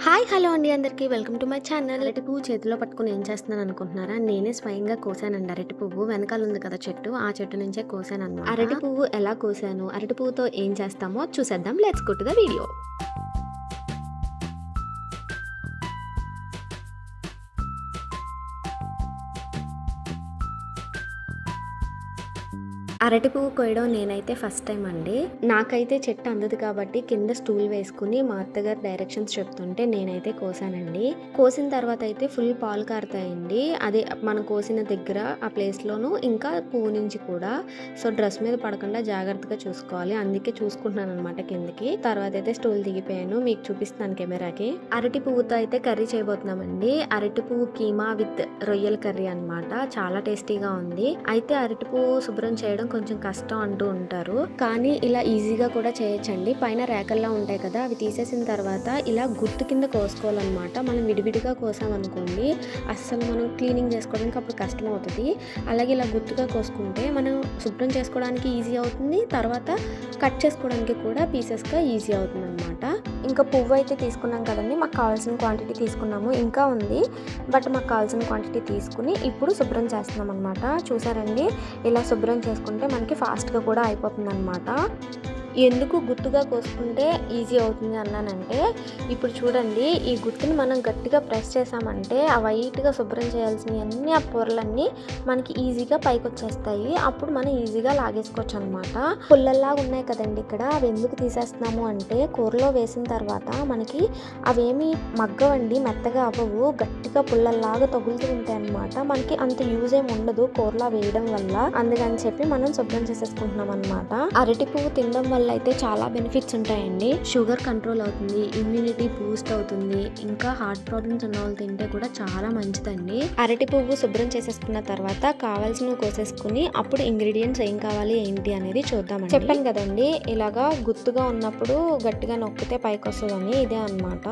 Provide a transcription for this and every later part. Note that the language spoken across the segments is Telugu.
హాయ్ హలో అండి అందరికీ. Welcome to my channel. అరటి పువ్వు చేతిలో పట్టుకుని ఏం చేస్తున్నాను అనుకుంటున్నారా? నేనే స్వయంగా కోసానండి అరటి పువ్వు. వెనకాల ఉంది కదా చెట్టు. ఆ చెట్టు నుంచే కోసాను అరటి పువ్వు ఎలా కోసాను? అరటి పువ్వుతో ఏం చేస్తామో చూసేద్దాం. లెట్స్ గో ద వీడియో అరటి పువ్వు కోయడం నేనైతే ఫస్ట్ టైం అండి. నాకైతే చెట్టు అందదు కాబట్టి కింద స్టూల్ వేసుకుని మా అత్తగారు డైరెక్షన్స్ చెప్తుంటే నేనైతే కోసానండి. కోసిన తర్వాత అయితే ఫుల్ పాలు కారుతాయండి. అదే మనం కోసిన దగ్గర ఆ ప్లేస్లోను ఇంకా పువ్వు నుంచి కూడా. సో డ్రెస్ మీద పడకుండా జాగ్రత్తగా చూసుకోవాలి. అందుకే చూసుకుంటున్నాను అనమాట కిందకి. తర్వాత అయితే స్టూల్ దిగిపోయాను. మీకు చూపిస్తాను కెమెరాకి. అరటి పువ్వుతో అయితే కర్రీ చేయబోతున్నామండి. అరటి పువ్వు కీమా విత్ రొయ్యల కర్రీ అనమాట చాలా టేస్టీగా ఉంది. అయితే అరటి పువ్వు శుభ్రం చేయడం కొంచెం కష్టం అంటూ ఉంటారు. కానీ ఇలా ఈజీగా కూడా చేయొచ్చండి. పైన రేకల్లా ఉంటాయి కదా అవి తీసేసిన తర్వాత ఇలా గుర్తు కింద కోసుకోవాలన్నమాట. మనం విడివిడిగా కోసామనుకోండి అస్సలు మనం క్లీనింగ్ చేసుకోవడానికి అప్పుడు కష్టం అవుతుంది అలాగే ఇలా గుర్తుగా కోసుకుంటే మనం శుభ్రం చేసుకోవడానికి ఈజీ అవుతుంది. తర్వాత కట్ చేసుకోవడానికి కూడా పీసెస్గా ఈజీ అవుతుంది అనమాట ఇంకా పువ్వు అయితే తీసుకున్నాం కదండి. మాకు కావాల్సిన క్వాంటిటీ తీసుకున్నాము. ఇంకా ఉంది. బట్ మాకు కావాల్సిన క్వాంటిటీ తీసుకుని ఇప్పుడు శుభ్రం చేస్తున్నాం అనమాట చూసారండి? ఇలా శుభ్రం చేసుకుంటే మనకి ఫాస్ట్గా కూడా అయిపోతుంది అనమాట ఎందుకు గుత్తుగా కోసుకుంటే ఈజీ అవుతుంది అన్నానంటే ఇప్పుడు చూడండి ఈ గుత్తుని మనం గట్టిగా ప్రెస్ చేసామంటే ఆ వైట్గా శుభ్రం చేయాల్సినవి అన్ని ఆ పొరలన్నీ మనకి ఈజీగా పైకి వచ్చేస్తాయి అప్పుడు మనం ఈజీగా లాగేసుకోవచ్చు అనమాట పుల్లల్లాగా ఉన్నాయి కదండి ఇక్కడ అవి ఎందుకు తీసేస్తున్నాము అంటే కూరలో వేసిన తర్వాత మనకి అవేమి మగ్గవండి మెత్తగా అవ్వవు గట్టిగా పుల్లల్లాగా తగులుతూ ఉంటాయి అనమాట మనకి అంత యూజ్ ఏమి ఉండదు కూరలా వేయడం వల్ల. అందుకని చెప్పి మనం శుభ్రం చేసేసుకుంటున్నాం అనమాట అరటి పువ్వు తినడం వల్ల అయితే చాలా బెనిఫిట్స్ ఉంటాయండి. షుగర్ కంట్రోల్ అవుతుంది ఇమ్యూనిటీ బూస్ట్ అవుతుంది ఇంకా హార్ట్ ప్రాబ్లమ్స్ ఉన్న వాళ్ళు తింటే కూడా చాలా మంచిదండి. అరటి పువ్వు శుభ్రం చేసేసుకున్న తర్వాత కావాల్సినవి కోసేసుకుని అప్పుడు ఇంగ్రీడియంట్స్ ఏం కావాలి ఏంటి అనేది చూద్దామండి. చెప్పాను కదండి ఇలాగా గుత్తుగా ఉన్నప్పుడు గట్టిగా నొక్కితే పైకి వస్తుందని ఇదే అన్నమాట.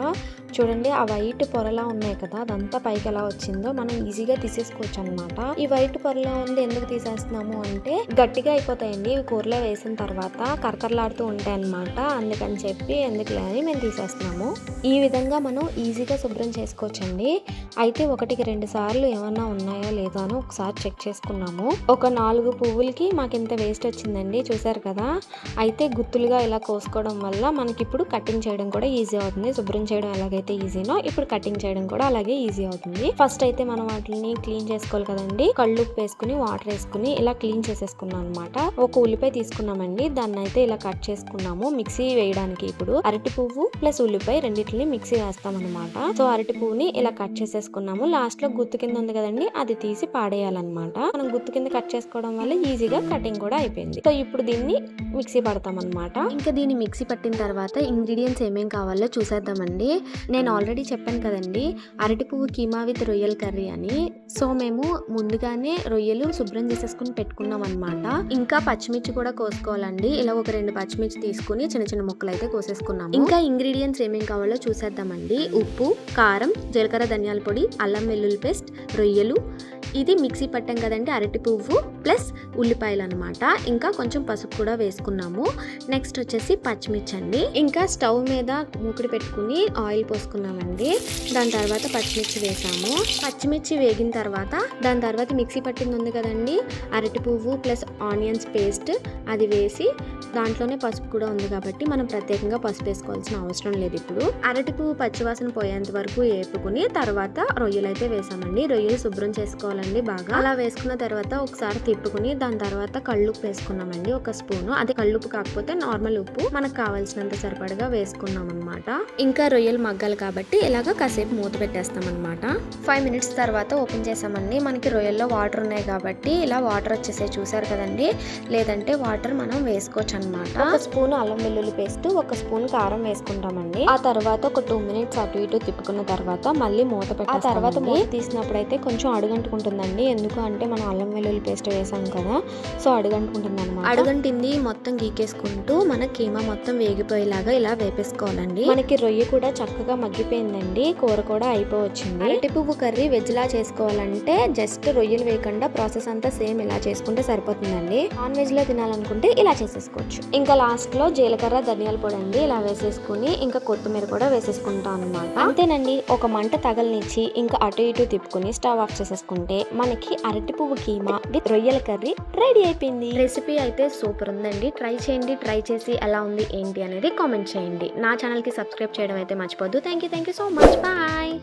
చూడండి ఆ వైట్ పొరలా ఉన్నాయి కదా అదంతా పైకి ఎలా వచ్చిందో మనం ఈజీగా తీసేసుకోవచ్చు అనమాట ఈ వైట్ పొరలా ఉంది ఎందుకు తీసేస్తున్నాము అంటే గట్టిగా అయిపోతాయండి. ఇవి కూరలో వేసిన తర్వాత వాడుతూ ఉంటాయి అనమాట అందుకని చెప్పి ఎందుకులే అని మేము తీసేస్తున్నాము. ఈ విధంగా మనం ఈజీగా శుభ్రం చేసుకోవచ్చండి. అయితే ఒకటికి రెండు సార్లు ఏమన్నా ఉన్నాయా లేదా అని ఒకసారి చెక్ చేసుకున్నాము. ఒక నాలుగు పువ్వులకి మాకు ఇంత వేస్ట్ వచ్చిందండి చూసారు కదా? అయితే గుత్తులుగా ఇలా కోసుకోవడం వల్ల మనకి ఇప్పుడు కటింగ్ చేయడం కూడా ఈజీ అవుతుంది. శుభ్రం చేయడం ఎలాగైతే ఈజీనో ఇప్పుడు కటింగ్ చేయడం కూడా అలాగే ఈజీ అవుతుంది. ఫస్ట్ అయితే మనం వాటిని క్లీన్ చేసుకోవాలి కదండి. కళ్ళు ఉప్పు వేసుకుని వాటర్ వేసుకుని ఇలా క్లీన్ చేసేసుకున్నాం అనమాట ఒక ఉల్లిపాయ తీసుకున్నామండి. దాన్ని అయితే ఇలా కట్ చేసుకున్నాము. మిక్సీ వేయడానికి ఇప్పుడు అరటి పువ్వు ప్లస్ ఉల్లిపాయ రెండింటిని మిక్సీ వేస్తాం అనమాట సో అరటి పువ్వుని ఇలా కట్ చేసేసుకున్నాము. లాస్ట్లో గుత్తు కింద ఉంది కదండి అది తీసి పాడేయాలన్నమాట. మనం గుత్తు కింద కట్ చేసుకోవడం వల్ల ఈజీగా కటింగ్ కూడా అయిపోయింది. సో ఇప్పుడు దీన్ని మిక్సీ పడతాం అనమాట ఇంకా దీన్ని మిక్సీ పట్టిన తర్వాత ఇంగ్రీడియంట్స్ ఏమేం కావాలో చూసేద్దామండి. నేను ఆల్రెడీ చెప్పాను కదండి అరటి పువ్వు కీమా విత్ రొయ్యల కర్రీ అని. సో మేము ముందుగానే రొయ్యలు శుభ్రం చేసేసుకుని పెట్టుకున్నాం అనమాట ఇంకా పచ్చిమిర్చి కూడా కోసుకోవాలండి. ఇలా ఒక రెండు పచ్చిమిర్చి తీసుకుని చిన్న చిన్న ముక్కలు అయితే కోసేసుకున్నాము. ఇంకా ఇంగ్రీడియంట్స్ ఏమేం కావాలో చూసేద్దామండి. ఉప్పు కారం జీలకర్ర ధనియాల పొడి అల్లం వెల్లుల్లి పేస్ట్ రొయ్యలు ఇది మిక్సీ పట్టాం కదండి అరటి పువ్వు ప్లస్ ఉల్లిపాయలు అనమాట ఇంకా కొంచెం పసుపు కూడా వేసుకున్నాము. నెక్స్ట్ వచ్చేసి పచ్చిమిర్చి అండి ఇంకా స్టవ్ మీద మూకుడు పెట్టుకుని ఆయిల్ పోసుకున్నామండి. దాని తర్వాత పచ్చిమిర్చి వేసాము. పచ్చిమిర్చి వేగిన తర్వాత దాని తర్వాత మిక్సీ పట్టింది ఉంది కదండి అరటి పువ్వు ప్లస్ ఆనియన్స్ పేస్ట్ అది వేసి దాంట్లోనే పసుపు కూడా ఉంది కాబట్టి మనం ప్రత్యేకంగా పసుపు వేసుకోవాల్సిన అవసరం లేదు ఇప్పుడు. అరటి పువ్వు పచ్చివాసన పోయేంత వరకు వేపుకుని తర్వాత రొయ్యలు అయితే వేసామండి. రొయ్యలు శుభ్రం చేసుకోవాలండి బాగా. అలా వేసుకున్న తర్వాత ఒకసారి తిప్పుకుని దాని తర్వాత కళ్ళుప్పు వేసుకున్నామండి ఒక స్పూను. అది కళ్ళుప్పు కాకపోతే నార్మల్ ఉప్పు. మనకు కావాల్సినంత సరిపడగా వేసుకున్నాం అనమాట ఇంకా రొయ్యలు మగ్గాలి కాబట్టి ఇలాగ కాసేపు మూత పెట్టేస్తాం అనమాట ఫైవ్ మినిట్స్ తర్వాత ఓపెన్ చేసామండి. మనకి రొయ్యల్లో వాటర్ ఉన్నాయి కాబట్టి ఇలా వాటర్ వచ్చేసాయి. చూసారు కదండి? లేదంటే వాటర్ మనం వేసుకోవచ్చు అనమాట ఒక స్పూన్ అల్లం వెల్లుల్లి పేస్ట్ ఒక స్పూన్ కారం వేసుకుంటామండి. ఆ తర్వాత ఒక టూ మినిట్స్ అటు ఇటు తిప్పుకున్న తర్వాత మళ్ళీ మూత పెట్టి ఆ తర్వాత మూత తీసినప్పుడు అయితే కొంచెం అడుగంటుకుంటుందండి ఎందుకు అంటే మనం అల్లం వెల్లుల్లి పేస్ట్ వేసాం కదా సో అడుగంటుకుంటుంది అనమాట అడుగంటింది మొత్తం గీకేసుకుంటూ మన కీమా మొత్తం వేగిపోయేలాగా ఇలా వేపేసుకోవాలండి. మనకి రొయ్య కూడా చక్కగా మగ్గిపోయిందండి. కూర కూడా అయిపోవచ్చింది. అరటి పువ్వు కర్రీ వెజ్ లా చేసుకోవాలంటే జస్ట్ రొయ్యలు వేయకుండా ప్రాసెస్ అంతా సేమ్ ఇలా చేసుకుంటే సరిపోతుందండి. నాన్ వెజ్లో తినాలనుకుంటే ఇలా చేసేసుకోవచ్చు. ఇంకా లాస్ట్లో జీలకర్ర ధనియాల పొడి అండి. ఇలా వేసేసుకుని ఇంకా కొత్తిమీర కూడా వేసేసుకుంటాం అనమాట అంతేనండి. ఒక మంట తగలనిచ్చి ఇంకా అటు ఇటు తిప్పుకుని స్టవ్ ఆఫ్ చేసేసుకుంటే మనకి అరటి పువ్వు కీమా విత్ రొయ్యల కర్రీ రెడీ అయిపోయింది. రెసిపీ అయితే సూపర్ ఉందండి. ట్రై చేయండి ట్రై చేసి ఎలా ఉంది ఏంటి అనేది కామెంట్ చేయండి. నా ఛానల్కి సబ్స్క్రైబ్ చేయడం అయితే మర్చిపోద్దు thank you thank you so much. Bye.